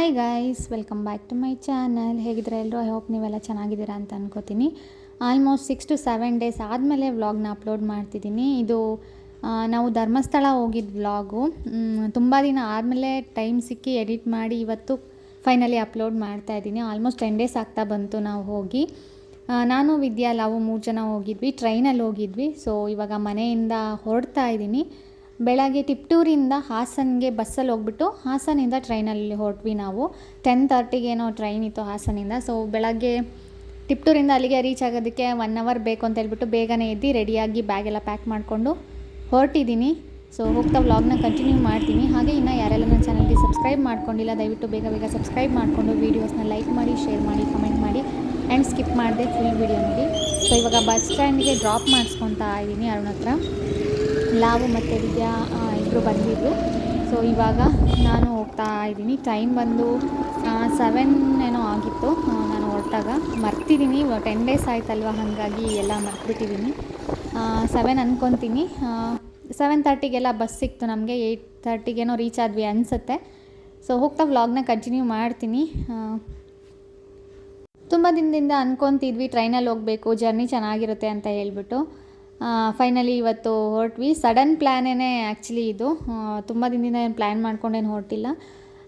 Hi guys welcome back to my channel ಹೇಗಿದ್ರೆ ಎಲ್ಲರೂ I hope ನೀವೆಲ್ಲ ಚೆನ್ನಾಗಿದ್ದೀರಾ ಅಂತ ಅನ್ಕೋತೀನಿ. Almost six to seven days ಆದಮೇಲೆ ವ್ಲಾಗ್ನ ಅಪ್ಲೋಡ್ ಮಾಡ್ತಿದ್ದೀನಿ. ಇದು ನಾವು ಧರ್ಮಸ್ಥಳ ಹೋಗಿದ್ದ ವ್ಲಾಗು ತುಂಬ ದಿನ ಆದಮೇಲೆ ಟೈಮ್ ಸಿಕ್ಕಿ ಎಡಿಟ್ ಮಾಡಿ ಇವತ್ತು ಫೈನಲಿ ಅಪ್ಲೋಡ್ ಮಾಡ್ತಾ ಇದ್ದೀನಿ. ಆಲ್ಮೋಸ್ಟ್ ಟೆನ್ ಡೇಸ್ ಆಗ್ತಾ ಬಂತು ನಾವು ಹೋಗಿ. ನಾನು, ವಿದ್ಯಾ ಲಾವು ಮೂರು ಜನ ಹೋಗಿದ್ವಿ. ಟ್ರೈನಲ್ಲಿ ಹೋಗಿದ್ವಿ. ಸೊ ಇವಾಗ ಮನೆಯಿಂದ ಹೊರಡ್ತಾ ಇದ್ದೀನಿ. ಬೆಳಗ್ಗೆ ತಿಪ್ಟೂರಿಂದ ಹಾಸನ್ಗೆ ಬಸ್ಸಲ್ಲಿ ಹೋಗ್ಬಿಟ್ಟು ಹಾಸನಿಂದ ಟ್ರೈನಲ್ಲಿ ಹೊರಟ್ವಿ ನಾವು. ಟೆನ್ ತರ್ಟಿಗೇನೋ ಟ್ರೈನ್ ಇತ್ತು ಹಾಸನಿಂದ ಸೊ ಬೆಳಗ್ಗೆ ತಿಪ್ಟೂರಿಂದ ಅಲ್ಲಿಗೆ ರೀಚ್ ಆಗೋದಕ್ಕೆ ಒನ್ ಅವರ್ ಬೇಕು ಅಂತ ಹೇಳ್ಬಿಟ್ಟು ಬೇಗನೆ ಎದ್ದು ರೆಡಿಯಾಗಿ ಬ್ಯಾಗೆಲ್ಲ ಪ್ಯಾಕ್ ಮಾಡಿಕೊಂಡು ಹೊರಟಿದ್ದೀನಿ ಸೊ ಹೋಗ್ತಾ ವ್ಲಾಗ್ನ ಕಂಟಿನ್ಯೂ ಮಾಡ್ತೀನಿ. ಹಾಗೆ ಇನ್ನು ಯಾರೆಲ್ಲ ನನ್ನ ಚಾನಲ್ಗೆ ಸಬ್ಸ್ಕ್ರೈಬ್ ಮಾಡ್ಕೊಂಡಿಲ್ಲ, ದಯವಿಟ್ಟು ಬೇಗ ಬೇಗ ಸಬ್ಸ್ಕ್ರೈಬ್ ಮಾಡಿಕೊಂಡು ವೀಡಿಯೋಸ್ನ ಲೈಕ್ ಮಾಡಿ ಶೇರ್ ಮಾಡಿ ಕಮೆಂಟ್ ಮಾಡಿ ಆ್ಯಂಡ್ ಸ್ಕಿಪ್ ಮಾಡಿದೆ ಫುಲ್ ವೀಡಿಯೋ ನೋಡಿ. ಸೊ ಇವಾಗ ಬಸ್ ಸ್ಟ್ಯಾಂಡ್ಗೆ ಡ್ರಾಪ್ ಮಾಡಿಸ್ಕೊತಾ ಇದ್ದೀನಿ ಅರುಣ್ ಹತ್ರ. ಲಾವು ಮತ್ತು ವಿದ್ಯಾ ಇಬ್ಬರು ಬಂದಿದ್ರು ಸೊ ಇವಾಗ ನಾನು ಹೋಗ್ತಾ ಇದ್ದೀನಿ. ಟೈಮ್ ಬಂದು ಸೆವೆನ್ ಏನೋ ಆಗಿತ್ತು. ನಾನು ಹೊರಟಾಗ ಮರ್ತಿದ್ದೀನಿ. ಟೆನ್ ಡೇಸ್ ಆಯ್ತಲ್ವ? ಹಾಗಾಗಿ ಎಲ್ಲ ಮರ್ತ್ಬಿಟ್ಟಿದ್ದೀನಿ. ಸೆವೆನ್ ಅಂದ್ಕೊತೀನಿ ಸೆವೆನ್ ತರ್ಟಿಗೆಲ್ಲ ಬಸ್ ಸಿಕ್ತು ನಮಗೆ. ಏಯ್ಟ್ ತರ್ಟಿಗೇನೋ ರೀಚ್ ಆದ್ವಿ ಅನಿಸುತ್ತೆ. ಸೊ ಹೋಗ್ತಾ ವ್ಲಾಗ್ನ ಕಂಟಿನ್ಯೂ ಮಾಡ್ತೀನಿ. ತುಂಬ ದಿನದಿಂದ ಅಂದ್ಕೊತಿದ್ವಿ ಟ್ರೈನಲ್ಲಿ ಹೋಗಬೇಕು. ಜರ್ನಿ ಚೆನ್ನಾಗಿರುತ್ತೆ ಅಂತ ಹೇಳ್ಬಿಟ್ಟು. ಫೈನಲಿ ಇವತ್ತು ಹೊರಟ್ವಿ. ಸಡನ್ ಪ್ಲ್ಯಾನೇ ಆ್ಯಕ್ಚುಲಿ ಇದು. ತುಂಬ ದಿನದಿಂದ ಏನು ಪ್ಲ್ಯಾನ್ ಮಾಡ್ಕೊಂಡೇನು ಹೊರಟಿಲ್ಲ.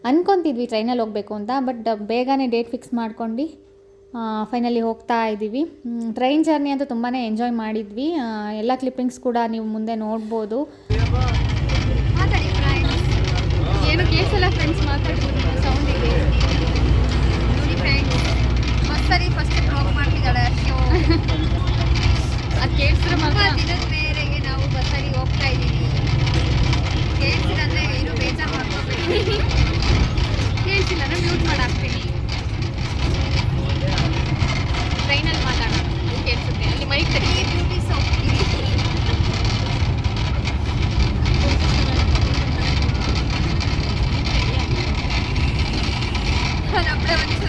ಅಂದ್ಕೊತಿದ್ವಿ ಟ್ರೈನಲ್ಲಿ ಹೋಗಬೇಕು ಅಂತ ಬಟ್ ಬೇಗನೆ ಡೇಟ್ ಫಿಕ್ಸ್ ಮಾಡ್ಕೊಂಡು ಫೈನಲಿ ಹೋಗ್ತಾ ಇದ್ದೀವಿ ಟ್ರೈನ್ ಜರ್ನಿ ಅಂತೂ ತುಂಬಾ ಎಂಜಾಯ್ ಮಾಡಿದ್ವಿ. ಎಲ್ಲ ಕ್ಲಿಪ್ಪಿಂಗ್ಸ್ ಕೂಡ ನೀವು ಮುಂದೆ ನೋಡ್ಬೋದು. ಏನು ಕೇಸಲ್ಲ ಫ್ರೆಂಡ್ಸ್ ನೋಡಿ ಬಸ್ಸಲ್ಲಿ ಫಸ್ಟ್ ಬ್ಲಾಗ್ ಮಾಡ್ತಿದ್ದಾಳೆ ಅಷ್ಟು. ಅದು ಕೇಳಿಸಿದ್ರೆ ಮಾತ್ರ. ದಿನದ ಮೇರೆಗೆ ನಾವು ಬಸ್ಸಲ್ಲಿ ಹೋಗ್ತಾ ಇದ್ದೀವಿ. ಕೇಳಿಸಿಲ್ಲ ಅಂದರೆ ಏನು ಬೇಜಾರು ಮಾಡ್ಕೋಬೇಡಿ. ಕೇಳಿಸಿಲ್ಲ ನಾನು ಮ್ಯೂಟ್ ಮಾಡಾಕ್ತೀನಿ. ಟ್ರೈನಲ್ಲಿ ಮಾತಾಡೋಣ ಕೇಳಿಸುತ್ತೆ. ಅಲ್ಲಿ ಮೈಕ್ ತೆಗಿ ನಮ್ಮಳೆ ಹೋಗ್ತೀವಿ. ಕುಪ್ಪೈಟ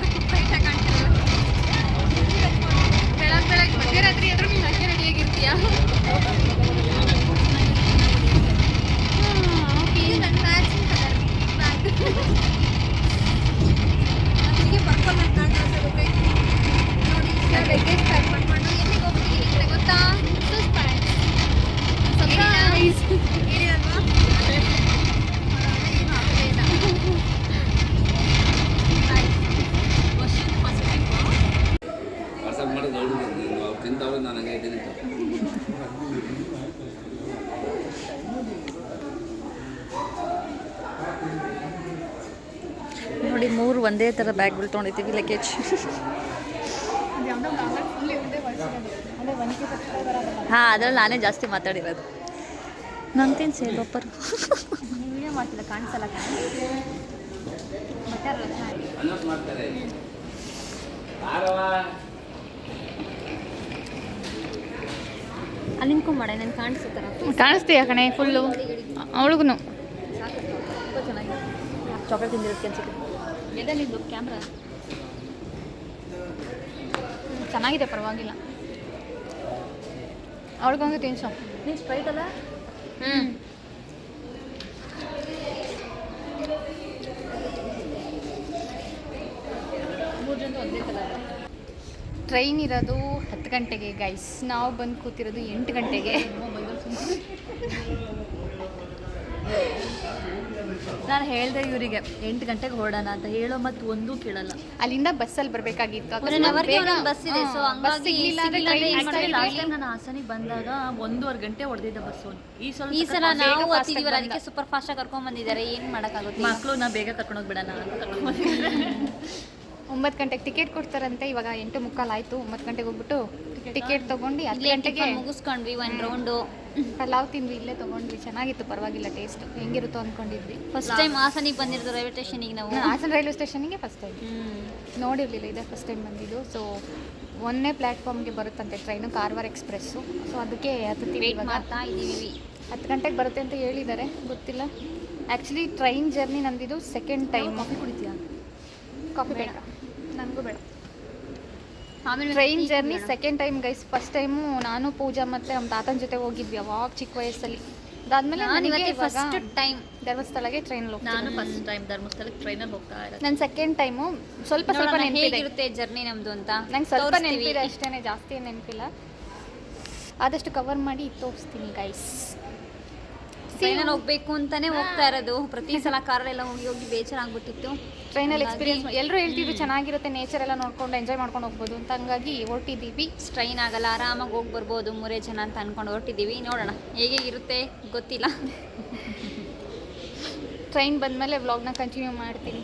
ಒಂದೇ ಥರ ಬ್ಯಾಗ್ಗಳು ತೊಗೊಂಡಿದ್ದೀವಿ ಲಗೇಜ್ ಹಾಂ ಅದ್ರಲ್ಲಿ ನಾನೇ ಜಾಸ್ತಿ ಮಾತಾಡಿರೋದು. ನಂತೇನು ಸೇಲ್ ಒಪ್ಪರು ಮಾಡ್ತಿಲ್ಲ ಕಾಣಿಸಲ್ಲ ಅನೌನ್ಸ್ ಮಾಡ್ತಾರೆ ಯಾರವ ಅಲ್ಲಿ ನಿಂತ್ಕೊಂಬೇಡ ನಾನು ಕಾಣಿಸುತ್ತಾರ ಕಾಣಿಸ್ತೀಯ ಕಣೆ ಫುಲ್ಲು ಅವಳಿಗೂ ಚೆನ್ನಾಗಿದೆ. ಚಾಕ್ಲೇಟ್ ತಿಂದಿರೋದಕ್ಕೆ ಅನ್ಸುತ್ತೆ ಎದಲ್ಲಿದ್ದು ಕ್ಯಾಮ್ರಾ? ಚೆನ್ನಾಗಿದೆ ಪರವಾಗಿಲ್ಲ. ಅವಳಿಗೊಂದು ತಿನ್ಸು. ನೀನು ಸ್ಪ್ರೈಟ್ ಅಲ್ಲ? ಹ್ಞೂ ಟ್ರೈನ್ ಇರೋದು ಹತ್ತು ಗಂಟೆಗೆ ಗೈಸ್ ನಾವು ಬಂದು ಕೂತಿರೋದು ಎಂಟು ಗಂಟೆಗೆ. ನಾನು ಹೇಳಿದೆ ಇವರಿಗೆ ಎಂಟು ಗಂಟೆಗೆ ಹೊರಡೋಣ ಅಂತ ಹೇಳೋ ಮತ್ತು ಒಂದೂ ಕೇಳಲ್ಲ. ಅಲ್ಲಿಂದ ಬಸ್ಸಲ್ಲಿ ಬರಬೇಕಾಗಿತ್ತು. ಬಸ್ ಇದೆ ಸೊ ನಾನು ಹಾಸನಿಗೆ ಬಂದಾಗ ಒಂದೂವರೆ ಗಂಟೆ ಹೊಡೆದಿದ್ದೆ ಬಸ್ಸು ಈ ಸಲ ಈ ಸಲ ನಾವು ಅದಕ್ಕೆ ಸೂಪರ್ ಫಾಸ್ಟಾಗಿ ಆಗಿ ಕರ್ಕೊಂಡ್ ಬಂದಿದ್ದಾರೆ. ಏನು ಮಾಡೋಕ್ಕಾಗುತ್ತೆ ಮಕ್ಕಳು ನಾ ಬೇಗ ಕರ್ಕೊಂಡೋಗಿ ಬಿಡೋಣ ಅಂತ ಕರ್ಕೊಂಡ್ಬಂದಿದ್ದಾರೆ ಒಂಬತ್ತು ಗಂಟೆಗೆ ಟಿಕೆಟ್ ಕೊಡ್ತಾರಂತೆ. ಇವಾಗ ಎಂಟು ಮುಕ್ಕಾಲು ಆಯಿತು. ಒಂಬತ್ತು ಗಂಟೆಗೆ ಹೋಗ್ಬಿಟ್ಟು ಟಿಕೆಟ್ ತೊಗೊಂಡು ಹತ್ತು ಗಂಟೆಗೆ ಮುಗಿಸ್ಕೊಂಡ್ವಿ ಒಂದು ರೌಂಡು ಪಲಾವ್ ತಿಂದ್ವಿ ಇಲ್ಲೇ ತೊಗೊಂಡ್ವಿ. ಚೆನ್ನಾಗಿತ್ತು ಪರವಾಗಿಲ್ಲ ಟೇಸ್ಟ್ ಹೆಂಗಿರುತ್ತೋ ಅಂದ್ಕೊಂಡಿದ್ವಿ ಫಸ್ಟ್ ಟೈಮ್ ಹಾಸನಿಗೆ ಬಂದಿರೋದು ರೈಲ್ವೆ ಸ್ಟೇಷನಿಗೆ ನಾವು. ಹಾಸನ ರೈಲ್ವೆ ಸ್ಟೇಷನಿಗೆ ಫಸ್ಟ್ ಟೈಮ್ ನೋಡಿರಲಿಲ್ಲ ಇದೆ ಫಸ್ಟ್ ಟೈಮ್ ಬಂದಿದ್ದು. ಸೊ ಒಂದನೇ ಪ್ಲ್ಯಾಟ್ಫಾರ್ಮ್ಗೆ ಬರುತ್ತಂತೆ ಟ್ರೈನು ಕಾರ್ವಾರ್ ಎಕ್ಸ್ಪ್ರೆಸ್ಸು ಸೊ ಅದಕ್ಕೆ ಹತ್ತು ವೇಟ್ ಇವಾಗ. ಮಾಡ್ತಾ ಇದ್ದೀವಿ. ಹತ್ತು ಗಂಟೆಗೆ ಬರುತ್ತೆ ಅಂತ ಹೇಳಿದ್ದಾರೆ. ಗೊತ್ತಿಲ್ಲ. ಆ್ಯಕ್ಚುಲಿ ಟ್ರೈನ್ ಜರ್ನಿ ನಂದಿದು ಸೆಕೆಂಡ್ ಟೈಮ್ ಕಾಫಿ ಕುಡಿತೀಯಾ? ಕಾಫಿ ಬೇಡ. ನನಗೂ ಬೇಡ. ಆಮೇಲೆ train journey second time guys first time ನಾನು ಪೂಜಾ ಮತ್ತೆ ನಮ್ಮ ತಾತನ ಜೊತೆ ಹೋಗಿದ್ವಿ ಅವಾಗ ಚಿಕ್ಕ ವಯಸ್ಸಲ್ಲಿ. ಅದಾದ್ಮೇಲೆ ನಾನು ನನಗೆ ಇವತ್ತೇ ಫಸ್ಟ್ ಟೈಮ್ ಧರ್ಮಸ್ಥಳಗೆ ಟ್ರೈನ್ ನಾನು ಫಸ್ಟ್ ಟೈಮ್ ಧರ್ಮಸ್ಥಳಕ್ಕೆ ಟ್ರೈನಲ್ಲಿ ಹೋಗ್ತಾ ಇರೋದು. ನನ್ನ ಸೆಕೆಂಡ್ ಟೈಮು ಸ್ವಲ್ಪ ಸ್ವಲ್ಪ ನೆನಪಿದೆ. ಹೇಗಿರುತ್ತೆ ಜರ್ನಿ ನಮ್ದು ಅಂತ ನಂಗೆ ಸ್ವಲ್ಪ ತೋರಿಸ್ತೀವಿ. ನೆನಪಿದೆ ಅಷ್ಟೇ ಜಾಸ್ತಿ ಏನ್ ನೆನಪಿಲ್ಲ. ಆದಷ್ಟು ಕವರ್ ಮಾಡಿ ತೋರಿಸ್ತೀನಿ ಗೈಸ್ ಟ್ರೈನಲ್ಲಿ ಹೋಗ್ಬೇಕು ಅಂತಾನೆ ಹೋಗ್ತಾ ಇರೋದು. ಪ್ರತಿ ಸಲ ಕಾರಲ್ಲೆಲ್ಲ ಹೋಗಿ ಹೋಗಿ ಬೇಜಾರಾಗ್ಬಿಟ್ಟಿತ್ತು. ಟ್ರೈನಲ್ಲಿ ಎಕ್ಸ್ಪೀರಿಯನ್ಸ್ ಎಲ್ಲರೂ ಹೇಳ್ತಿದ್ರು ಚೆನ್ನಾಗಿರುತ್ತೆ ನೇಚರ್ ಎಲ್ಲ ನೋಡ್ಕೊಂಡು ಎಂಜಾಯ್ ಮಾಡ್ಕೊಂಡು ಹೋಗ್ಬೋದು ಅಂತ. ಹಂಗಾಗಿ ಹೊರಟಿದ್ದೀವಿ. ಟ್ರೈನ್ ಆಗಲ್ಲ ಆರಾಮಾಗಿ ಹೋಗಿ ಬರ್ಬೋದು ಮೂರೇ ಜನ ಅಂತ ಅನ್ಕೊಂಡು ಹೊರಟಿದ್ದೀವಿ. ನೋಡೋಣ ಹೇಗೆ ಇರುತ್ತೆ ಗೊತ್ತಿಲ್ಲ. ಟ್ರೈನ್ ಬಂದಮೇಲೆ ವ್ಲಾಗ್ನ ಕಂಟಿನ್ಯೂ ಮಾಡ್ತೀನಿ.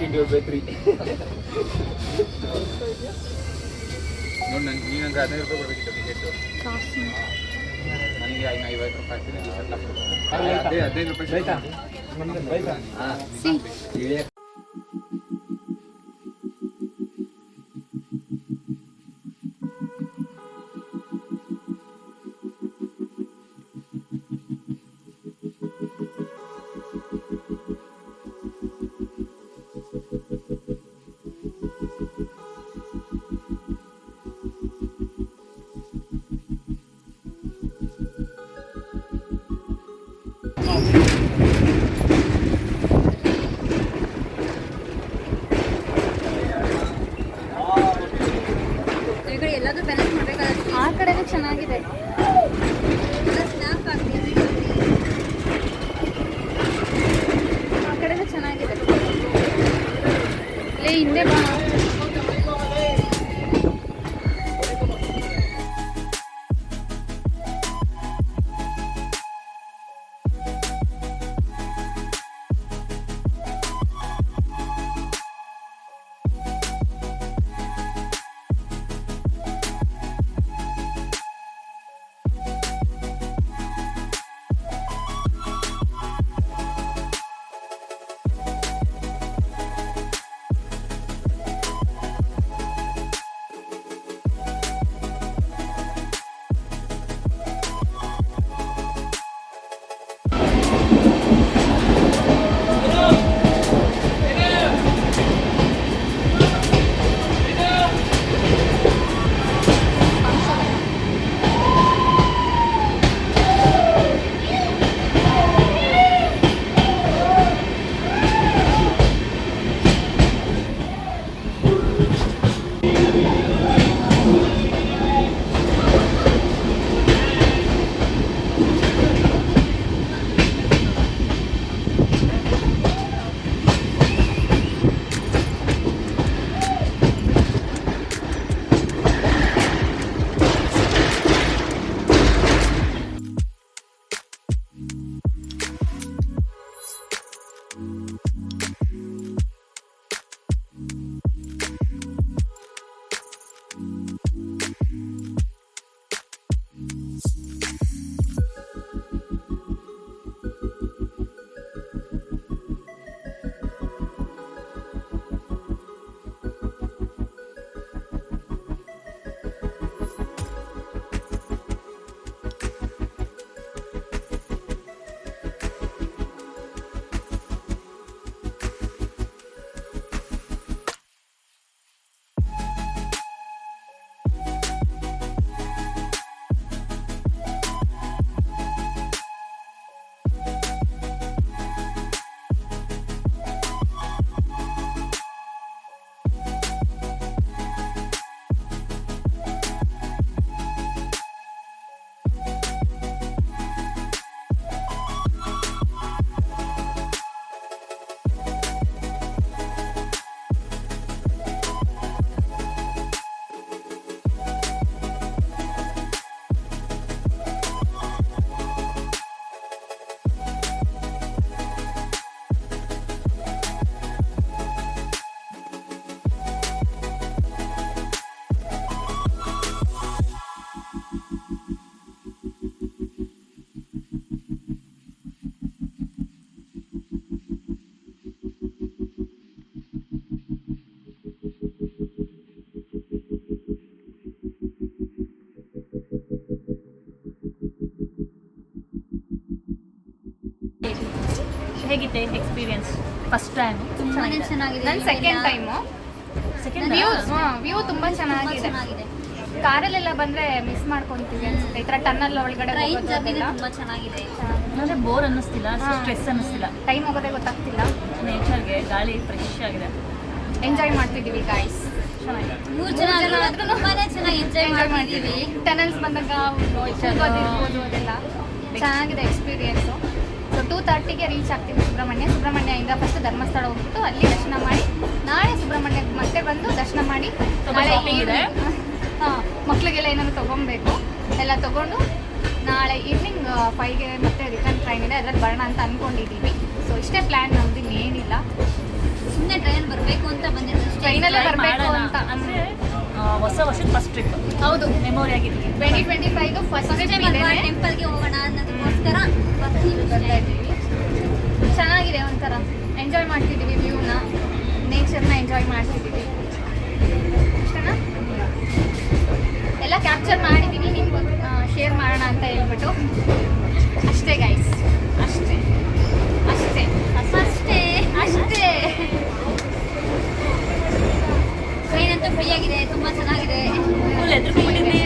ಈ ಮಂಡ್ಯನ್ ನೋಡಿ ನಂಗೆ ನೀನು ನಂಗೆ ಹದಿನೈದು ರೂಪಾಯಿ ಕೊಡಬೇಕಿತ್ತು ಟಿಕೆಟ್ ನನಗೆ ಐ- ಐವತ್ತು ರೂಪಾಯಿ ಹಾಕ್ತೀನಿ ಹದಿನೈದು ರೂಪಾಯಿ ಹಾಂ. ಈ ಕಡೆ ಎಲ್ಲಾದ್ರೂ ಬ್ಯಾಲೆನ್ಸ್ ಮಾಡ್ಬೇಕಾದ್ರೆ ಆ ಕಡೆನೂ ಚೆನ್ನಾಗಿದೆ. ಹೇಗಿತ್ತೆ ಎಕ್ಸ್ಪೀರಿಯನ್ಸ್ ಫಸ್ಟ್ ಟೈಮ್ ತುಂಬಾನೇ ಚೆನ್ನಾಗಿದೆ. ನನ್ನ second time second view view ತುಂಬ ಚೆನ್ನಾಗಿದೆ. ಚೆನ್ನಾಗಿದೆ. ಕಾರಲ್ಲೆಲ್ಲ ಬಂದ್ರೆ ಮಿಸ್ ಮಾಡ್ಕೊಂತೀವಿ ಅನ್ಸುತ್ತೆ. ಈ ತರ ಟನ್ನಲ್ ಒಳಗಡೆ ಟ್ರೈನ್ ಜರ್ನಿ ತುಂಬಾ ಚೆನ್ನಾಗಿದೆ. ಅಂದರೆ ಬೋರ್ ಅನ್ನಿಸ್ತಿಲ್ಲ ಸ್ಟ್ರೆಸ್ ಅನ್ನಿಸ್ತಿಲ್ಲ. ಟೈಮ್ ಹೋಗೋದೇ ಗೊತ್ತಾಗ್ತಿಲ್ಲ. ನೇಚರ್ಗೆ ಗಾಳಿ ಫ್ರೆಶ್ ಆಗಿದೆ. ಎಂಜಾಯ್ ಮಾಡ್ತಿದ್ದೀವಿ ಗಾಯ್ಸ್ ಚೆನ್ನಾಗಿದೆ. ಮೂರು ಜನ ತುಂಬಾನೇ ಚೆನ್ನಾಗಿ ಎಂಜಾಯ್ ಮಾಡ್ತಿದೀವಿ ಟನಲ್ಸ್ ಬಂದಾಗ ಚೆನ್ನಾಗಿದೆ ಎಕ್ಸ್ಪೀರಿಯನ್ಸು ಟೂ ತರ್ಟಿಗೆ ರೀಚ್ ಆಗ್ತೀವಿ ಸುಬ್ರಹ್ಮಣ್ಯ. ಸುಬ್ರಹ್ಮಣ್ಯದಿಂದ ಫಸ್ಟ್ ಧರ್ಮಸ್ಥಳ ಹೋಗ್ಬಿಟ್ಟು ಅಲ್ಲಿ ದರ್ಶನ ಮಾಡಿ ನಾಳೆ ಸುಬ್ರಹ್ಮಣ್ಯಕ್ಕೆ ಮತ್ತೆ ಬಂದು ದರ್ಶನ ಮಾಡಿ ನಾಳೆ ಇದೆ. ಹಾಂ ಮಕ್ಳಿಗೆಲ್ಲ ಏನಾದ್ರು ತೊಗೊಬೇಕು ಎಲ್ಲ ತೊಗೊಂಡು ನಾಳೆ ಈವ್ನಿಂಗ್ ಫೈವ್ಗೆ ಮತ್ತೆ ರಿಟರ್ನ್ ಟ್ರೈನ್ ಇದೆ. ಅದ್ರಲ್ಲಿ ಬರೋಣ ಅಂತ ಅಂದ್ಕೊಂಡಿದ್ದೀವಿ ಸೊ ಇಷ್ಟೇ ಪ್ಲ್ಯಾನ್ ನಮ್ದು ಇನ್ನೇನಿಲ್ಲ. ಸುಮ್ಮನೆ ಟ್ರೈನ್ ಬರಬೇಕು ಅಂತ ಬಂದಿದ್ದೀವಿ ಟ್ರೈನಲ್ಲೇ ಬರಬೇಕು ಅಂತ. ಅಂದ್ರೆ ಹೊಸ ವರ್ಷದ ಫಸ್ಟ್ ಟ್ರಿಪ್ ಹೌದು. ಮೆಮೊರಿ ಆಗಿದೆ ಟ್ವೆಂಟಿ ಟ್ವೆಂಟಿ ಫೈವ್ ಫಸ್ಟ್ ಟೆಂಪಲ್ಗೆ ಹೋಗೋಣ ಅನ್ನೋದಕ್ಕೋಸ್ಕರ ಬರ್ತೀವಿ ಬರ್ತಾ ಇದ್ದೀವಿ. ಚೆನ್ನಾಗಿದೆ ಒಂಥರ. ಎಂಜಾಯ್ ಮಾಡ್ತಿದ್ದೀವಿ ವ್ಯೂನ ನೇಚರ್ನ ಎಂಜಾಯ್ ಮಾಡ್ತಿದ್ದೀವಿ. ಎಲ್ಲ ಕ್ಯಾಪ್ಚರ್ ಮಾಡಿದ್ದೀನಿ ನಿಮ್ಗೆ ಶೇರ್ ಮಾಡೋಣ ಅಂತ ಹೇಳ್ಬಿಟ್ಟು ಅಷ್ಟೇ ಗೈಸ್ ಅಷ್ಟೇ ಅಷ್ಟೇ ಅಷ್ಟೇ ಅಷ್ಟೇ ಟ್ರೈನ್ ಅಂತೂ ಫ್ರೀ ಆಗಿದೆ ತುಂಬಾ ಚೆನ್ನಾಗಿದೆ ಫುಲ್ ಎದ್ರುಕೊಂಡಿದ್ವಿ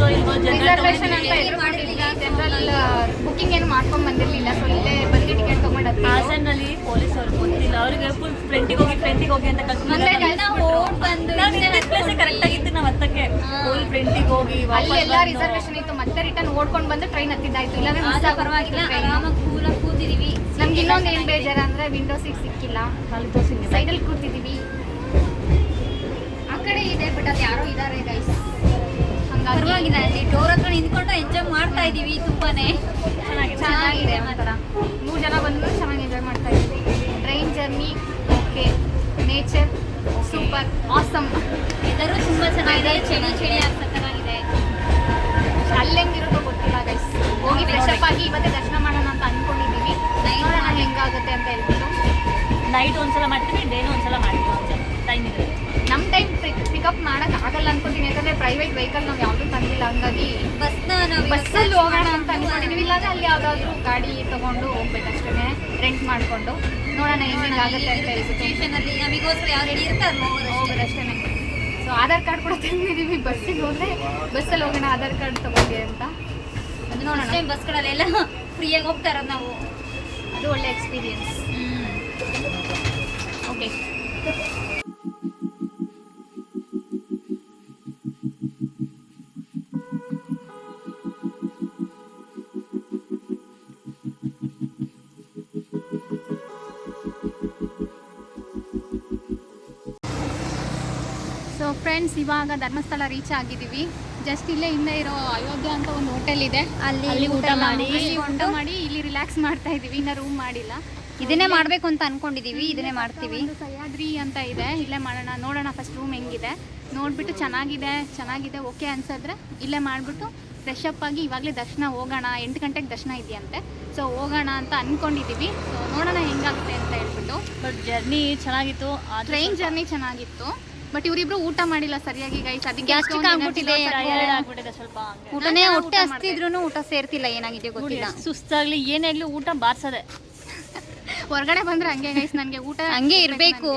ಸಿಗುತ್ತೋ ಇಲ್ವೋ ರಿಸರ್ವೇಷನ್ ಅಂತ ಎದುರು ಮಾಡಿರ್ಲಿಲ್ಲ. ಜನರಲ್ ಬುಕ್ಕಿಂಗ್ ಏನು ಮಾಡ್ಕೊಂಡ್ ಬಂದಿರಲಿಲ್ಲ. ಸೊ ಇಲ್ಲೇ ಬಂದು ಟಿಕೆಟ್ ತೊಗೊಂಡು ಹಾಸನಲ್ಲಿ ಪೊಲೀಸ್ ಅವ್ರು ಗೊತ್ತಿಲ್ಲ. ಅವ್ರಿಗೆ ಫುಲ್ ಫ್ರೆಂಡಿಗೆ ಹೋಗಿ ಫ್ರಂಟಿಗೆ ಹೋಗಿ ಅಂತ ಪ್ಲೇಸ್ ಕರೆಕ್ಟ್ ಆಗಿತ್ತು ನಾವು ಹತ್ತಕ್ಕೆ ಫುಲ್ ಫ್ರೆಂಡಿಗೆ ಹೋಗಿ ವಾಪಸ್ ಎಲ್ಲ. ರಿಸರ್ವೇಶನ್ ಇತ್ತು. ಮತ್ತೆ ರಿಟರ್ನ್ ಓಡ್ಕೊಂಡು ಬಂದು ಟ್ರೈನ್ ಹತ್ತಿದ್ದಾಯ್ತು. ಇಲ್ಲಾಂದ್ರೆ ಮಿಸ್ ಪರವಾಗಿಲ್ಲ ಆರಾಮಾಗಿ ಕೂಲಾಗಿ ಕೂತಿದೀವಿ. ನಮ್ಗೆ ಇನ್ನೊಂದು ಏನು ಬೇಜಾರ ಅಂದ್ರೆ ವಿಂಡೋ ಸೀಟ್ ಸಿಕ್ಕಿಲ್ಲ. ಸೈಡಲ್ಲಿ ಕೂತಿದೀವಿ. ಆ ಕಡೆ ಇದೆ ಬಟ್ ಅದು ಯಾರೋ ಇದಾರೆ ಗೈಸ್ ಪರವಾಗಿಲ್ಲ ಅಲ್ಲಿ ಡೋರ್ ಹತ್ರ ನಿಂತ್ಕೊಂಡು ಎಂಜಾಯ್ ಮಾಡ್ತಾ ಇದೀವಿ ತುಂಬಾನೇ. ಚೆನ್ನಾಗಿದೆ ಚೆನ್ನಾಗಿದೆ. ಒಂಥರ. ಮೂರು ಜನ ಬಂದ್ರು ಚೆನ್ನಾಗಿ ಎಂಜಾಯ್ ಮಾಡ್ತಾ ಇದೀವಿ train journey okay nature super awesome ಎಲ್ಲರೂ ತುಂಬಾ ಚೆನ್ನಾಗಿದೆ. ಚಳಿ ಚಳಿ ಆಗ್ಸಕ್ಕರಾಗಿದೆ ಅಲ್ಲಿ ಹೆಂಗಿರುತ್ತೋ ಗೊತ್ತಿಲ್ಲ ಗೈಸ್ ಹೋಗಿ ಫ್ರೆಶ್ ಅಪ್ ಆಗಿ ಇವತ್ತೇ ದರ್ಶನ ಮಾಡೋಣ ಅಂತ ಅನ್ಕೊಂಡಿದ್ದೀವಿ. ನೋಡೋಣ ಹೆಂಗಾಗುತ್ತೆ ಅಂತ ಹೇಳ್ಬಿಟ್ಟು. ನೈಟ್ ಒಂದ್ಸಲ ಮಾಡ್ತೀನಿ ಡೇನು ಒಂದ್ಸಲ ಮಾಡ್ತೀನಿ. ಟೈಮ್ ಇದೆ ಟೈಮ್ ಪಿಕಪ್ ಮಾಡಕ್ ಆಗಲ್ಲ ಅನ್ಕೋತೀನಿ. ಯಾಕಂದ್ರೆ ಪ್ರೈವೇಟ್ ವೆಹಿಕಲ್ ನಾವು ಯಾವ್ದು ತಂದಿಲ್ಲ. ಹಂಗಾಗಿ ಬಸ್ ಬಸ್ ಬಸ್ಸಲ್ಲಿ ಹೋಗೋಣ ಅಂತ ಅನ್ಕೊಂಡಿದೀವಿ. ಇಲ್ಲಾಂದ್ರೆ ಅಲ್ಲಿ ಯಾವ್ದಾದ್ರು ಗಾಡಿ ತಗೊಂಡು ಹೋಗ್ಬೇಕಷ್ಟೇ ರೆಂಟ್ ಮಾಡ್ಕೊಂಡು. ನೋಡೋಣ ಹೆಂಗ್ ಆಗುತ್ತೆ ಅಂತ ಸಿಚುವೇಶನ್ ಅಲ್ಲಿ ನಮಗೋಸ್ಕರ ಯಾವ ರೆಡಿ ಇರ್ತಾರೆ ಹೋಗೋದಷ್ಟೇ ಸೊ ಆಧಾರ್ ಕಾರ್ಡ್ ಕೂಡ ತಂದಿದೀವಿ. ಬಸ್ಸಿಗೆ ಹೋದ್ರೆ ಬಸ್ಸಲ್ಲಿ ಹೋಗೋಣ ಆಧಾರ್ ಕಾರ್ಡ್ ತಗೊಂಡಿ ಅಂತ. ಅದು ನೋಡೋಣ. ಟೈಮ್ ಬಸ್ಗಳಲ್ಲೆಲ್ಲ ಫ್ರೀಯಾಗಿ ಹೋಗ್ತಾ ಇರೋದು ನಾವು. ಅದು ಒಳ್ಳೆ ಎಕ್ಸ್ಪೀರಿಯನ್ಸ್ ಓಕೆ ಇವಾಗ ಧರ್ಮಸ್ಥಳ ರೀಚ್ ಆಗಿದ್ದೀವಿ. ಜಸ್ಟ್ ಇಲ್ಲೇ ಹಿಂದೆ ಇರೋ ಅಯೋಧ್ಯ ಅಂತ ಒಂದು ಹೋಟೆಲ್ ಇದೆ. ಅಲ್ಲಿ ಊಟ ಮಾಡಿ. ಊಟ ಮಾಡಿ ಇಲ್ಲಿ ರಿಲ್ಯಾಕ್ಸ್ ಮಾಡ್ತಾ ಇದೀವಿ ಇನ್ನ ರೂಮ್ ಮಾಡಿಲ್ಲ. ಇದನ್ನೇ ಮಾಡ್ಬೇಕು ಅಂತ ಅನ್ಕೊಂಡಿದೀವಿ ಇದನ್ನೇ ಮಾಡ್ತೀವಿ. ಸಹ್ಯಾದ್ರಿ ಅಂತ ಇದೆ. ಇಲ್ಲೇ ಮಾಡೋಣ ನೋಡೋಣ ಫಸ್ಟ್ ರೂಮ್ ಹೆಂಗಿದೆ. ನೋಡ್ಬಿಟ್ಟು ಚೆನ್ನಾಗಿದೆ ಚೆನ್ನಾಗಿದೆ ಓಕೆ ಅನ್ಸಿದ್ರೆ ಇಲ್ಲೇ ಮಾಡಿಬಿಟ್ಟು ಫ್ರೆಶ್ ಅಪ್ ಆಗಿ ಇವಾಗಲೇ ದರ್ಶನ ಹೋಗೋಣ. ಎಂಟು ಗಂಟೆಗೆ ದರ್ಶನ ಇದೆಯಂತೆ. ಸೊ ಹೋಗೋಣ ಅಂತ ಅನ್ಕೊಂಡಿದೀವಿ ಸೊ ನೋಡೋಣ ಹೆಂಗಾಗುತ್ತೆ ಅಂತ ಹೇಳ್ಬಿಟ್ಟು. ಬಟ್ ಜರ್ನಿ ಚೆನ್ನಾಗಿತ್ತು. ಟ್ರೈನ್ ಜರ್ನಿ ಚೆನ್ನಾಗಿತ್ತು. ಬಟ್ ಇವರಿಬ್ರು ಊಟ ಮಾಡಿಲ್ಲ ಸರಿಯಾಗಿ ಗೈಸ್ ಅದಕ್ಕೆ ಗ್ಯಾಸ್ಟ್ರಿಕ್ ಆಗ್ಬಿಟ್ಟಿದೆ. ಊಟನೇ ಹೊಟ್ಟೆ ಊಟ ಹಸ್ತಿದ್ರು ಊಟ ಸೇರ್ತಿಲ್ಲ ಏನಾಗಿದೆ ಗೊತ್ತಿಲ್ಲ. ಸುಸ್ತಾಗ್ಲಿ ಏನಾಗ್ಲಿ ಊಟ ಬಾರ್ಸದೆ. ಹೊರಗಡೆ ಬಂದ್ರೆ ಹಂಗೆ ಗೈಸ್ ನನಗೆ ಊಟ ಹಂಗೆ ಇರಬೇಕು.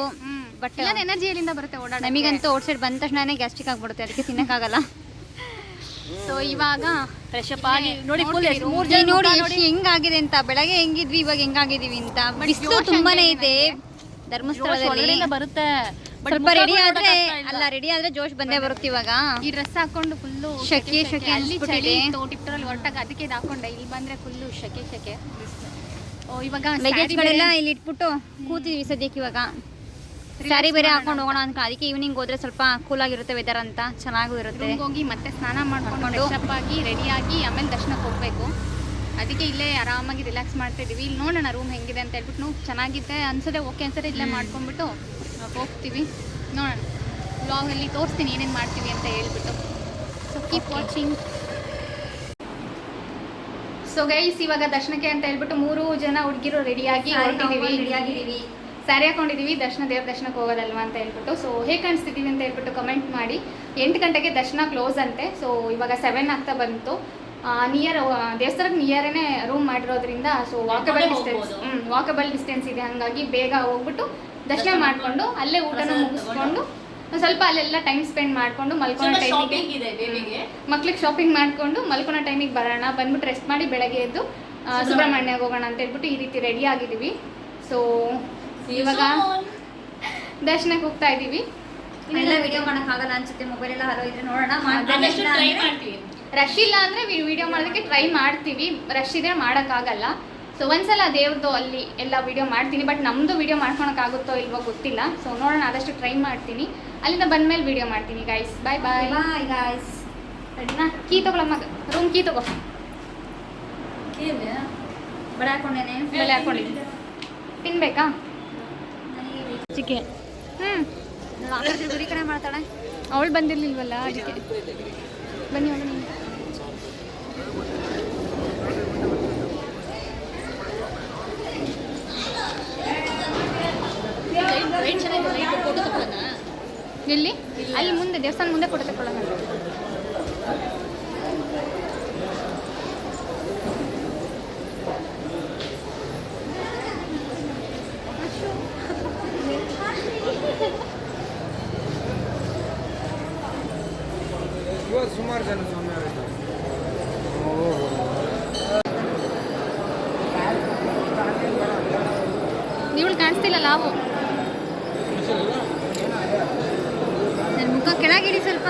ಬಟ್ ಎಲ್ಲ ಎನರ್ಜಿ ಎಲ್ಲಿಂದ ಬರುತ್ತೆ ಓಡಾಡ ನಮಗಂತೂ ಔಟ್ ಸೈಡ್ ಬಂದ ತಕ್ಷಣನೇ ಗ್ಯಾಸ್ಟ್ರಿಕ್ ಆಗ್ಬಿಡುತ್ತೆ ಅದಕ್ಕೆ ತಿನ್ನಕ್ಕಾಗಲ್ಲ. ಸೊ ಇವಾಗ ಫ್ರೆಶ್ ಅಪ್ ಆಗಿ ನೋಡಿ ಫುಲ್ ಇಲ್ಲಿ ನೋಡಿ ಹೆಂಗಾಗಿದೆ ಅಂತ ಬೆಳಗ್ಗೆ ಹೆಂಗಿದ್ವಿ ಇವಾಗ ಹೆಂಗಾಗಿದೀವಿ ಅಂತ. ಬಿಸಿಲು ತುಂಬಾನೇ ಇದೆ. ಧರ್ಮಸ್ಥಳದಲ್ಲಿ. ಬರುತ್ತೆ. ಸ್ವಲ್ಪ ರೆಡಿ ಆದ್ರೆ ಅಲ್ಲ ರೆಡಿ ಆದ್ರೆ ಜೋಶ್ ಬಂದೇ ಬರುತ್ತೆ ಇವಾಗ. ಈ ಡ್ರೆಸ್ ಹಾಕೊಂಡು ಫುಲ್ಲು ಶಕೆ ಶಕೆ ಅಲ್ಲಿ. ಚಳಿ ಟಿಪ್ಟರಲ್ಲಿ ಹೊರಟಾಗ ಅದಕ್ಕೆ ಇದು ಹಾಕೊಂಡೆ. ಇಲ್ಲಿ ಬಂದ್ರೆ ಫುಲ್ಲು ಶೆಕೆ ಶಕೆ. ಓ ಇವಾಗ ಲಗೇಜ್ಗಳೆಲ್ಲ ಇಲ್ಲಿ ಇಟ್ಬಿಟ್ಟು ಕೂತಿದ್ವಿ ಸದ್ಯಕ್ಕೆ ಇವಾಗ. ಸ್ಯಾರಿ ಬೇರೆ ಹಾಕೊಂಡು ಹೋಗೋಣ ಅಂತ ಅದಕ್ಕೆ ಈವ್ನಿಂಗ್ ಹೋದ್ರೆ ಸ್ವಲ್ಪ ಕೂಲ್ ಆಗಿರುತ್ತೆ ವೆದರ್ ಅಂತ ಚೆನ್ನಾಗೂ ಇರುತ್ತೆ. ಹೋಗಿ ಮತ್ತೆ ಸ್ನಾನ ಮಾಡ್ಕೊಂಡು. ಆಗಿ ರೆಡಿ ಆಗಿ ಆಮೇಲೆ ದರ್ಶನಕ್ಕೆ ಹೋಗ್ಬೇಕು. ಅದಕ್ಕೆ ಇಲ್ಲೇ ಆರಾಮಾಗಿ ರಿಲ್ಯಾಕ್ಸ್ ಮಾಡ್ತಾ ಇದೀವಿ ಇಲ್ಲಿ ನೋಡೋಣ ರೂಮ್ ಹೆಂಗಿದೆ ಅಂತ ಹೇಳ್ಬಿಟ್ಟು. ನೋವು ಚೆನ್ನಾಗಿದೆ ಅನ್ಸದೆ ಓಕೆ ಅನ್ಸದೆ ಇಲ್ಲೇ ಮಾಡ್ಕೊಂಡ್ಬಿಟ್ಟು ಹೋಗ್ತೀವಿ. ನೋಡೋಣ. ಬ್ಲಾಗಲ್ಲಿ ತೋರಿಸ್ತೀನಿ ಏನೇನು ಮಾಡ್ತೀವಿ ಅಂತ ಹೇಳ್ಬಿಟ್ಟು. So keep watching so guys ಇವಾಗ ದರ್ಶನಕ್ಕೆ ಅಂತ ಹೇಳ್ಬಿಟ್ಟು ಮೂರು ಜನ ಹುಡುಗಿರು ರೆಡಿಯಾಗಿ ರೆಡಿಯಾಗಿದ್ದೀವಿ ಸ್ಯಾರಿ ಹಾಕೊಂಡಿದ್ದೀವಿ ದರ್ಶನ ದೇವ್ರ ದರ್ಶನಕ್ಕೆ ಹೋಗೋದಲ್ವಾ ಅಂತ ಹೇಳ್ಬಿಟ್ಟು. ಸೊ ಹೇಗೆ ಕಾಣಿಸ್ತಿದ್ದೀವಿ ಅಂತ ಹೇಳ್ಬಿಟ್ಟು ಕಮೆಂಟ್ ಮಾಡಿ. ಎಂಟು ಗಂಟೆಗೆ ದರ್ಶನ ಕ್ಲೋಸ್ ಅಂತೆ. ಸೊ ಇವಾಗ ಸೆವೆನ್ ಆಗ್ತಾ ಬಂತು. ನಿಯರ್ ದೇವಸ್ಥಾನಕ್ಕೆ ನಿಯರೇ ರೂಮ್ ಮಾಡಿರೋದ್ರಿಂದ ಸೊ ವಾಕಬಲ್ ಡಿಸ್ಟೆನ್ಸ್ ಹ್ಞೂ ವಾಕಬಲ್ ಡಿಸ್ಟೆನ್ಸ್ ಇದೆ. ಹಾಗಾಗಿ ಬೇಗ ಹೋಗ್ಬಿಟ್ಟು ದರ್ಶನ ಮಾಡಿಕೊಂಡು ಅಲ್ಲೇ ಊಟನ ಮುಗಿಸ್ಕೊಂಡು ಸ್ವಲ್ಪ ಅಲ್ಲೆಲ್ಲ ಟೈಮ್ ಸ್ಪೆಂಡ್ ಮಾಡಿಕೊಂಡು ಮಲ್ಕೊಳೋ ಟೈಮಿಗೆ ಮಕ್ಳಿಗೆ ಶಾಪಿಂಗ್ ಮಾಡಿಕೊಂಡು ಮಲ್ಕೊಳೋ ಟೈಮಿಗೆ ಬರೋಣ. ಬಂದ್ಬಿಟ್ಟು ರೆಸ್ಟ್ ಮಾಡಿ ಬೆಳಗ್ಗೆ ಎದ್ದು ಸುಬ್ರಹ್ಮಣ್ಯ. ಸುಬ್ರಹ್ಮಣ್ಯಗೆ ಹೋಗೋಣ ಅಂತ ಹೇಳ್ಬಿಟ್ಟು ಈ ರೀತಿ ರೆಡಿ ಆಗಿದ್ದೀವಿ. ಸೊ ಇವಾಗ ದರ್ಶನಕ್ಕೆ ಹೋಗ್ತಾ ಇದ್ದೀವಿ. ಇನ್ನೆಲ್ಲ ವಿಡಿಯೋ ಮಾಡೋಕ್ಕಾಗಲ್ಲ ಅನ್ಸುತ್ತೆ. ಮೊಬೈಲ್ ಎಲ್ಲ ಹಲೋ ಇದ್ರೆ ನೋಡೋಣ. ರಶ್ ಇಲ್ಲ ಅಂದರೆ ವಿಡಿಯೋ ಮಾಡೋದಕ್ಕೆ ಟ್ರೈ ಮಾಡ್ತೀವಿ. ರಶ್ ಇದ್ರೆ ಮಾಡೋಕ್ಕಾಗಲ್ಲ. ಸೊ ಒಂದ್ಸಲ ದೇವ್ರದ್ದು ಅಲ್ಲಿ ಎಲ್ಲ ವಿಡಿಯೋ ಮಾಡ್ತೀನಿ. ಬಟ್ ನಮ್ಮದು ವಿಡಿಯೋ ಮಾಡ್ಕೊಳಕ್ಕಾಗುತ್ತೋ ಇಲ್ವೋ ಗೊತ್ತಿಲ್ಲ. ಸೊ ನೋಡೋಣ ಆದಷ್ಟು ಟ್ರೈ ಮಾಡ್ತೀನಿ. ಅಲ್ಲಿಂದ ಬಂದ್ಮೇಲೆ ವಿಡಿಯೋ ಮಾಡ್ತೀನಿ guys bye bye bye guys ರೆಡಿನಾ ಕೀ ತಗೊಳಮ್ಮ ರೂಮ್ ಕೀ ತಗೋ. ಹಾಕೊಂಡೇನೆ. ಹಾಕೊಂಡಿದ್ದೀನಿ ತಿನ್ಬೇಕಾ? ಹ್ಞೂ ಗುರಿ ಕಡೆ ಮಾಡ್ತಾಳೆ. ಅವಳು ಬಂದಿರ್ಲಿಲ್ವಲ್ಲ ಅದಕ್ಕೆ. ಬನ್ನಿ ಹೋಗೋಣ ಎಲ್ಲಿ ಅಲ್ಲಿ ಮುಂದೆ ದೇವಸ್ಥಾನ ಮುಂದೆ ಫೋಟೋ ತಗೊಳ್ಳೋಣ ಇವತ್ತು ಸುಮಾರು ಜನ ಸ್ವಾಮಿ ಅವರಿದ್ದಾರೆ ಇವಳು ಕಾಣಿಸ್ತಿಲ್ಲ ಲಾವು ನನ್ನ ಮುಖ ಕೆಳಗಿಡಿ ಸ್ವಲ್ಪ.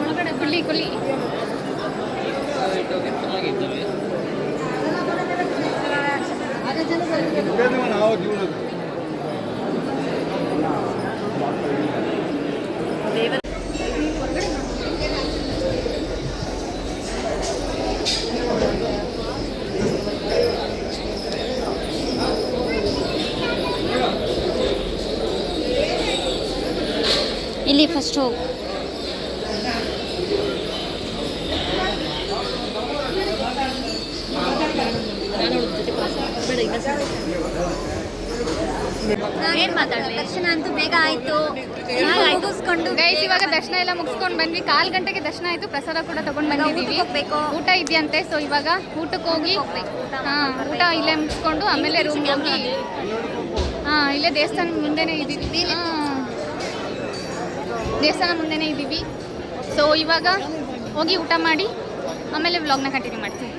ಒಳಗಡೆ ಕುಳ್ಳಿ ಕುಳ್ಳಿ ನಾವು ಜೀವನ ಇಲ್ಲಿ ಫಸ್ಟ್ ಹೋಗು ಏನ್ ಮಾತಾಡಲಿ ದರ್ಶನ ಅಂತೂ ಬೇಗ ಆಯ್ತು ಮುಗಿಸ್ಕೊಂಡು ಗೈಸ್ ಇವಾಗ ದರ್ಶನ ಎಲ್ಲ ಮುಗಿಸ್ಕೊಂಡು ಬಂದ್ವಿ ಕಾಲ್ ಗಂಟೆಗೆ ದರ್ಶನ ಆಯ್ತು ಪ್ರಸಾದ ಕೂಡ ತಗೊಂಡ್ ಬಂದಿದ್ದೀವಿ. ಊಟ ಇದೆಯಂತೆ ಸೊ ಇವಾಗ ಊಟಕ್ಕೆ ಹೋಗಿ ಹಾ ಊಟ ಇಲ್ಲೇ ಮುಗಿಸ್ಕೊಂಡು ಆಮೇಲೆ ರೂಮ್ ಹೋಗಿ. ಹಾ ಇಲ್ಲೇ ದೇವಸ್ಥಾನ ಮುಂದೆನೇ ಇದ್ದೀವಿ. ಹಾ. ದೇವಸ್ಥಾನ ಮುಂದೆನೇ ಇದ್ದೀವಿ. ಸೊ ಇವಾಗ ಹೋಗಿ ಊಟ ಮಾಡಿ ಆಮೇಲೆ ವ್ಲಾಗ್ನ ಕಂಟಿನ್ಯೂ ಮಾಡ್ತೀವಿ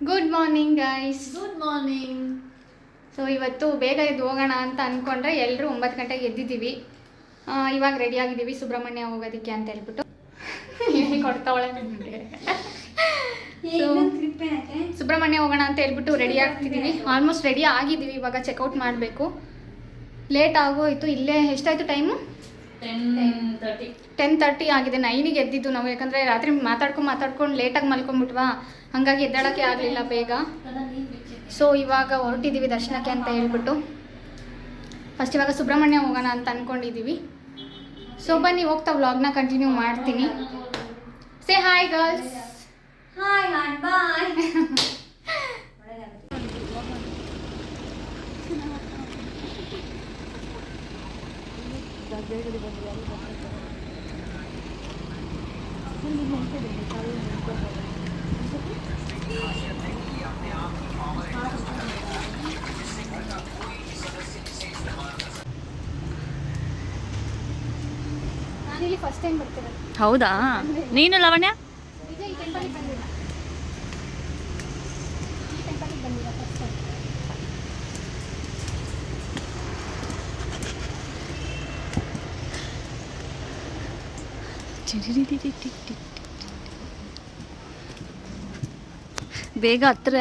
good morning guys good morning so ಇವತ್ತು ಬೇಗ ಎದ್ದು ಹೋಗೋಣ ಅಂತ ಅಂದ್ಕೊಂಡ್ರೆ ಎಲ್ಲರೂ ಒಂಬತ್ತು ಗಂಟೆಗೆ ಎದ್ದಿದ್ದೀವಿ. ಇವಾಗ ರೆಡಿ ಆಗಿದ್ದೀವಿ ಸುಬ್ರಹ್ಮಣ್ಯ ಹೋಗೋದಕ್ಕೆ ಅಂತ ಹೇಳ್ಬಿಟ್ಟು. ಹೇಳಿ ಕೊಡ್ತಾವಳೆ ಸುಬ್ರಹ್ಮಣ್ಯ ಹೋಗೋಣ ಅಂತ ಹೇಳ್ಬಿಟ್ಟು ರೆಡಿ ಆಗ್ತಿದ್ದೀವಿ ಆಲ್ಮೋಸ್ಟ್ ರೆಡಿ ಆಗಿದ್ದೀವಿ ಇವಾಗ ಚೆಕ್ಔಟ್ ಮಾಡಬೇಕು. ಲೇಟ್ ಆಗೋಯ್ತು. ಇಲ್ಲೇ ಎಷ್ಟಾಯಿತು ಟೈಮು ಟೆನ್ ತರ್ಟಿ ಆಗಿದೆ. ನೈನಿಗೆ ಎದ್ದಿದ್ದು ನಾವು. ಯಾಕಂದರೆ ರಾತ್ರಿ ಮಾತಾಡ್ಕೊಂಡು ಮಾತಾಡ್ಕೊಂಡು ಲೇಟಾಗಿ ಮಲ್ಕೊಂಡ್ಬಿಟ್ವಾ ಹಾಗಾಗಿ ಎದ್ದಾಡೋಕ್ಕೆ ಆಗಲಿಲ್ಲ ಬೇಗ. ಸೊ ಇವಾಗ ಹೊರಟಿದ್ದೀವಿ ದರ್ಶನಕ್ಕೆ ಅಂತ ಹೇಳ್ಬಿಟ್ಟು. ಫಸ್ಟ್ ಇವಾಗ ಸುಬ್ರಹ್ಮಣ್ಯ ಹೋಗೋಣ ಅಂತ ಅಂದ್ಕೊಂಡಿದ್ದೀವಿ ಸೊ ಬನ್ನಿ ಹೋಗ್ತಾ ವ್ಲಾಗ್ನ ಕಂಟಿನ್ಯೂ ಮಾಡ್ತೀನಿ. Say hi girls hi hi bye ನಾನಿಲ್ಲಿ ಫಸ್ಟ್ ಟೈಮ್ ಬರ್ತಿರೋದು ಹೌದಾ? ನೀನು ಲವಣ್ಯ? ಬೇಗ ಹತ್ರ.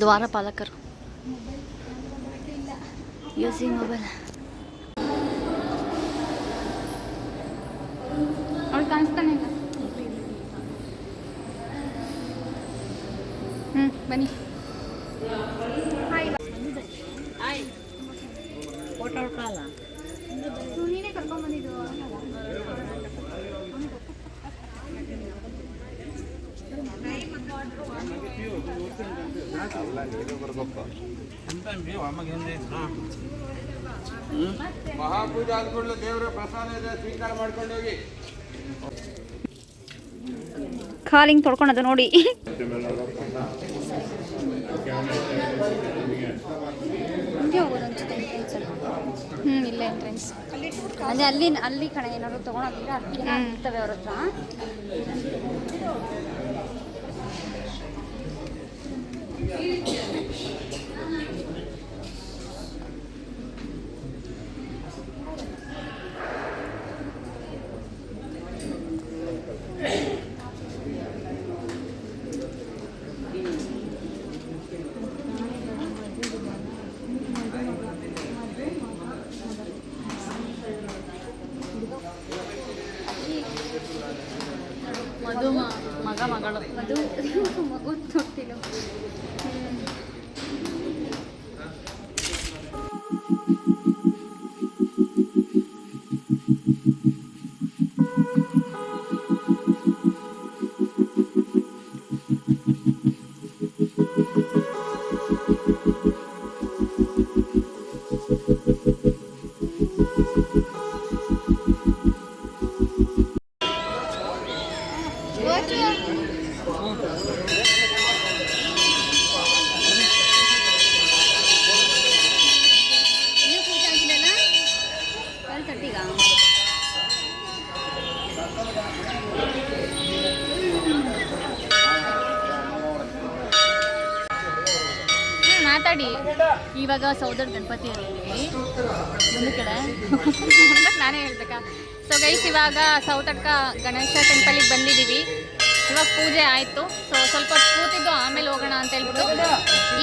ದ್ವಾರಪಾಲಕರು ಯೂಸಿಂಗ್ ಮೊಬೈಲ್. ಅವಳು ಕಾಣಿಸ್ತಾನೆ ಇಲ್ಲ? ಬನ್ನಿ. ನೀನೇ ಕರ್ಕೊಂಬಂದಿದ್ದು ಮಹಾಪೂಜೆ ಆದ ಕೂಡಲೇ ದೇವರ ಪ್ರಸಾದ ಇದೆ ಸ್ವೀಕಾರ ಮಾಡ್ಕೊಂಡು ಹೋಗಿ. ಕಾಲಿಂಗ್ ತೊಳ್ಕೊಳೋದು ನೋಡಿ. ಹ್ಞೂ ಇಲ್ಲ ಎಂಟ್ರೆನ್ಸ್ ಅದೇ ಅಲ್ಲಿ ಅಲ್ಲಿ ಕಡೆ ಏನಾದ್ರು ತಗೊಳೋದಿದ್ರೆ ಅದಕ್ಕೆ ಇರ್ತವೆ ಅವ್ರ ಹತ್ರ. ಸೌದರ್ ಗಣಪತಿ ಹೇಳಿದ್ವಿ ಒಂದು ಕಡೆ? ನಾನೇ ಹೇಳ್ಬೇಕಾ? ಸೊ ಗೈಸ್ ಇವಾಗ ಸೌತಡ್ಕ ಗಣೇಶ ಟೆಂಪಲಿಗೆ ಬಂದಿದ್ದೀವಿ. ಇವಾಗ ಪೂಜೆ ಆಯಿತು. ಸೊ ಸ್ವಲ್ಪ ಹೊತ್ತು ಕೂತಿದ್ದು ಆಮೇಲೆ ಹೋಗೋಣ ಅಂತ ಹೇಳ್ಬಿಟ್ಟು.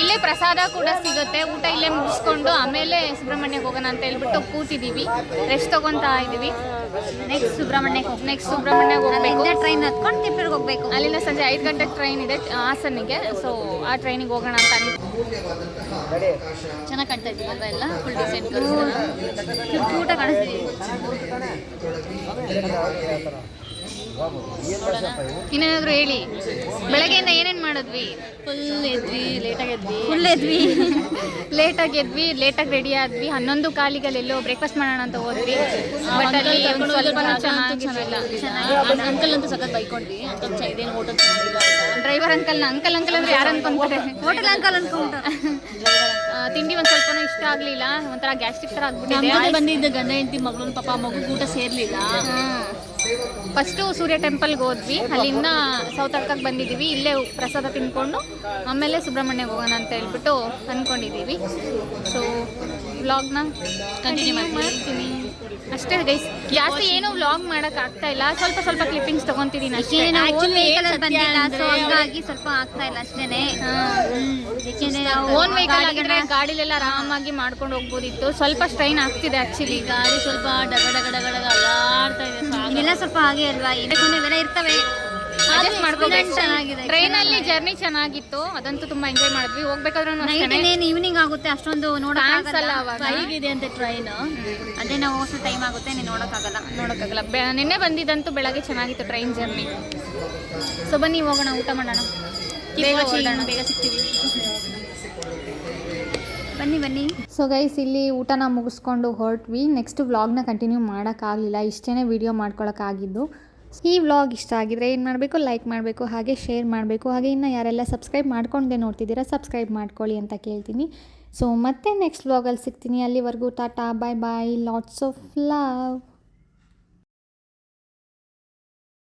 ಇಲ್ಲೇ ಪ್ರಸಾದ ಕೂಡ ಸಿಗುತ್ತೆ. ಊಟ ಇಲ್ಲೇ ಮುಗಿಸ್ಕೊಂಡು ಆಮೇಲೆ ಸುಬ್ರಹ್ಮಣ್ಯಕ್ಕೆ ಹೋಗೋಣ ಅಂತ ಹೇಳ್ಬಿಟ್ಟು ಕೂತಿದ್ದೀವಿ. ರೆಸ್ಟ್ ತಗೊತಾ ಇದ್ದೀವಿ. ನೆಕ್ಸ್ಟ್ ಸುಬ್ರಹ್ಮಣ್ಯಕ್ಕೆ ಹೋಗಿ ನೆಕ್ಸ್ಟ್ ಸುಬ್ರಹ್ಮಣ್ಯಕ್ಕೆ ಹೋಗ್ಬೇಕು. ಟ್ರೈನ್ ಹತ್ಕೊಂಡು ತಿಪ್ಪರಿಗೆ ಹೋಗ್ಬೇಕು. ಅಲ್ಲಿಂದ ಸಂಜೆ ಐದು ಗಂಟೆಗೆ ಟ್ರೈನ್ ಇದೆ ಹಾಸನಿಗೆ. ಸೊ ಆ ಟ್ರೈನಿಗೆ ಹೋಗೋಣ ಅಂತ ಅನ್ಬಿಟ್ಟು ಚೆನ್ನಾಗಿ ಕಾಣ್ತಾ ಇದ್ದೀವಿ ಅಲ್ವಾ ಎಲ್ಲ? ಫುಲ್ ಡಿಸೈನ್ ಊಟ ಕಾಣಿಸ್ತೀವಿ ಇನ್ನೇನಾದರೂ ಹೇಳಿ. ಬೆಳಗ್ಗೆಯಿಂದ ಏನೇನು ಮಾಡಿದ್ವಿ? ಫುಲ್ ಎದ್ವಿ ಲೇಟಾಗಿ ಎದ್ವಿ. ಫುಲ್ ಎದ್ವಿ. ಲೇಟಾಗಿ ಎದ್ವಿ ಲೇಟಾಗಿ ರೆಡಿ ಆದ್ವಿ. ಹನ್ನೊಂದು ಕಾಲಿಗಲ್ಲಿ ಎಲ್ಲೋ ಬ್ರೇಕ್ಫಾಸ್ಟ್ ಮಾಡೋಣ ಅಂತ ಹೋದ್ವಿ. ಬಟ್ ಅಲ್ಲಿ ಒಂದು ಸ್ವಲ್ಪ ಚೆನ್ನಾಗಿಲ್ಲ. ಅಂಕಲ್ ಅಂತೂ ಸಖತ್ ಬೈಕೊಂಡ್ವಿ. ಅಂಕಲ್ ಇದೇನು ಹೋಟೆಲ್ ಚೆನ್ನಾಗಿಲ್ಲ ಡ್ರೈವರ್ ಅಂಕಲ್ನ ಅಂಕಲ್ ಅಂಕಲ್ ಅಂದ್ರೆ ಯಾರು ಅನ್ಕೊಂಡ್ರೆ ಹೋಟೆಲ್ ಅಂಕಲ್ ಅನ್ಕೊಂಡ್ರು. ಆ, ತಿಂಡಿ ಒಂದು ಸ್ವಲ್ಪನೂ ಇಷ್ಟ ಆಗಲಿಲ್ಲ. ಒಂಥರ ಗ್ಯಾಸ್ಟ್ರಿಕ್ ಥರ ಆಗ್ಬಿಟ್ಟು ಆಗ್ಬಿಟ್ಟಿದೆ ಬಂದಿದ್ದ ಗಂಡ ಹೆಂಡತಿ ಮಗಳು ಪಾಪ ಮಗು ಊಟ ಸೇರ್ಲಿಲ್ಲ. ಫಸ್ಟು ಸೂರ್ಯ ಟೆಂಪಲ್ಗೆ ಹೋದ್ವಿ. ಅಲ್ಲಿಂದ ಸೌತಡ್ಕಕ್ಕೆ ಬಂದಿದ್ದೀವಿ. ಇಲ್ಲೇ ಪ್ರಸಾದ ತಿನ್ಕೊಂಡು ಆಮೇಲೆ ಸುಬ್ರಹ್ಮಣ್ಯಗೆ ಹೋಗೋಣ ಅಂತ ಹೇಳ್ಬಿಟ್ಟು ಅಂದ್ಕೊಂಡಿದ್ದೀವಿ. ಸೊ ವ್ಲಾಗ್ನ ಕಂಟಿನ್ಯೂ ಮಾಡ್ತೀನಿ. ಅಷ್ಟೇ ಗೈಸ್ ಜಾಸ್ತಿ ಏನು ವ್ಲಾಗ್ ಮಾಡಕ್ ಆಗ್ತಾ ಇಲ್ಲ. ಸ್ವಲ್ಪ ಸ್ವಲ್ಪ ಕ್ಲಿಪ್ಪಿಂಗ್ಸ್ ತಗೊಂತಿದ್ದೀನಿ ಅಷ್ಟೇ. ಸೊ ಹಂಗಾಗಿ ಸ್ವಲ್ಪ ಆಗ್ತಾ ಇಲ್ಲ ಅಷ್ಟೇನೆ. ಓನ್ ವೆಹಿಕಲ್ ಆಗಿದ್ರೆ ಗಾಡಿಲೆಲ್ಲ ಆರಾಮಾಗಿ ಮಾಡ್ಕೊಂಡು ಹೋಗ್ಬೋದಿತ್ತು. ಸ್ವಲ್ಪ ಸ್ಟ್ರೈನ್ ಆಗ್ತಿದೆ ಆಕ್ಚುಲಿ ಗಾಡಿ ಸ್ವಲ್ಪ ಡಗ ಡಗ ಡಗ ಡಗ ಅಲ್ಲಾಡ್ತಾ ಇದೆ. ಸ್ವಲ್ಪ ಹಾಗೆ ಅಲ್ವಾ? ಇದಕ್ಕೊಂದು ಇವೆಲ್ಲ ಇರ್ತವೆ. ಅಡ್ಜಸ್ಟ್ ಮಾಡ್ಕೋಬೇಕು. ಚೆನ್ನಾಗಿದೆ. ಟ್ರೈನ್ ಅಲ್ಲಿ ಜರ್ನಿ ಚೆನ್ನಾಗಿತ್ತು. ಅದಂತೂ ತುಂಬಾ ಎಂಜಾಯ್ ಮಾಡಿದ್ವಿ. ಹೋಗ್ಬೇಕಾದ್ರೂ ಈವ್ನಿಂಗ್ ಆಗುತ್ತೆ. ಅಷ್ಟೊಂದು ಹೇಗಿದೆ ಅಂತ ಟ್ರೈನ್ ಅದೇ ನಾವು ಹೊಸ ಟೈಮ್ ಆಗುತ್ತೆ. ನೀನು ನೋಡೋಕ್ಕಾಗಲ್ಲ. ನೋಡೋಕ್ಕಾಗಲ್ಲ. ನಿನ್ನೆ ಬಂದಿದ್ದಂತೂ ಬೆಳಗ್ಗೆ ಚೆನ್ನಾಗಿತ್ತು ಟ್ರೈನ್ ಜರ್ನಿ ಸೊ ಬನ್ನಿ ಹೋಗೋಣ. ಊಟ ಮಾಡೋಣ. ಬೇಗ ಸಿಗ್ತೀವಿ. ಬನ್ನಿ ಬನ್ನಿ. ಸೊ ಗೈಸ್ ಇಲ್ಲಿ ಊಟನ ಮುಗಿಸ್ಕೊಂಡು ಹೊರಟ್ವಿ. ನೆಕ್ಸ್ಟ್ ವ್ಲಾಗ್ನ ಕಂಟಿನ್ಯೂ ಮಾಡೋಕ್ಕಾಗಲಿಲ್ಲ. ಇಷ್ಟೇ ವೀಡಿಯೋ ಮಾಡ್ಕೊಳಕ್ಕಾಗಿದ್ದು. ಈ ವ್ಲಾಗ್ ಇಷ್ಟ ಆಗಿದ್ರೆ ಏನು ಮಾಡಬೇಕು? ಲೈಕ್ ಮಾಡಬೇಕು, ಹಾಗೆ ಶೇರ್ ಮಾಡಬೇಕು. ಹಾಗೆ ಇನ್ನು ಯಾರೆಲ್ಲ ಸಬ್ಸ್ಕ್ರೈಬ್ ಮಾಡ್ಕೊಂಡೇ ನೋಡ್ತಿದ್ದೀರಾ ಸಬ್ಸ್ಕ್ರೈಬ್ ಮಾಡ್ಕೊಳ್ಳಿ ಅಂತ ಕೇಳ್ತೀನಿ. ಸೊ ಮತ್ತೆ ನೆಕ್ಸ್ಟ್ ವ್ಲಾಗಲ್ಲಿ ಸಿಗ್ತೀನಿ. ಅಲ್ಲಿವರೆಗೂ tata bye bye lots of love